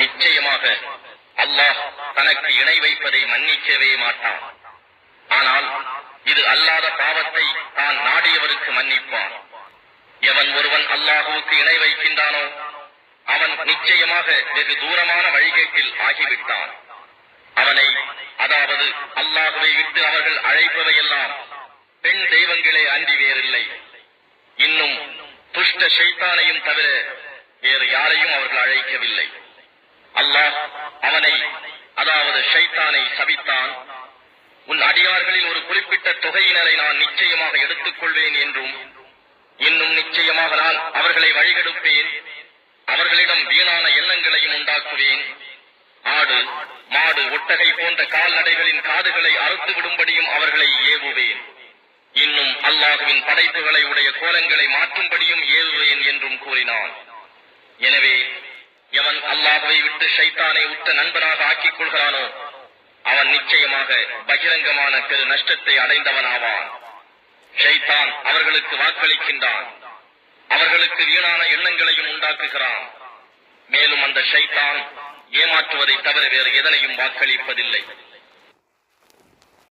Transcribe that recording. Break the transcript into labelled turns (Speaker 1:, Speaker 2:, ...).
Speaker 1: நிச்சயமாக அல்லாஹ் தனக்கு இணை வைப்பதை மன்னிக்கவே மாட்டான். ஆனால் இது அல்லாத பாவத்தை தான் நாடியவருக்கு மன்னிப்பான். எவன் ஒருவன் அல்லாஹுவுக்கு இணை வைக்கின்றானோ அவன் நிச்சயமாக வெகு தூரமான வழிகேட்டில் ஆகிவிட்டான். அவனை அதாவது அல்லாஹுவை விட்டு அவர்கள் அழைப்பதையெல்லாம் பெண் தெய்வங்களே அன்றி வேறில்லை. இன்னும் துஷ்ட ஷைத்தானையும் தவிர வேறு யாரையும் அவர்கள் அழைக்கவில்லை. அல்லாஹ் அவனை அதாவது ஷைத்தானை சபித்தான். உன் அடியார்களில் ஒரு குறிப்பிட்ட தொகையினரை நான் நிச்சயமாக எடுத்துக் கொள்வேன் என்றும் இன்னும் நிச்சயமாக நான் அவர்களை வழிகெடுப்பேன். அவர்களிடம் வீணான எண்ணங்களையும் உண்டாக்குவேன். ஆடு மாடு ஒட்டகை போன்ற கால்நடைகளின் காதுகளை அறுத்து விடும்படியும் அவர்களை ஏவுவேன். இன்னும் அல்லாஹுவின் படைப்புகளை உடைய கோலங்களை மாற்றும்படியும் ஏவுவேன் என்றும் கூறினான். அல்லாஹுவை விட்டு ஷைத்தானை உத்த நண்பனாக ஆக்கிக் கொள்கிறானோ அவன் நிச்சயமாக பகிரங்கமான பெரு நஷ்டத்தை அடைந்தவனாவான். ஷைத்தான் அவர்களுக்கு வாக்களிக்கின்றான். அவர்களுக்கு வீணான எண்ணங்களையும் உண்டாக்குகிறான். மேலும் அந்த ஷைத்தான் ஏமாற்றுவதை தவிர வேறு எதனையும் வாக்களிப்பதில்லை.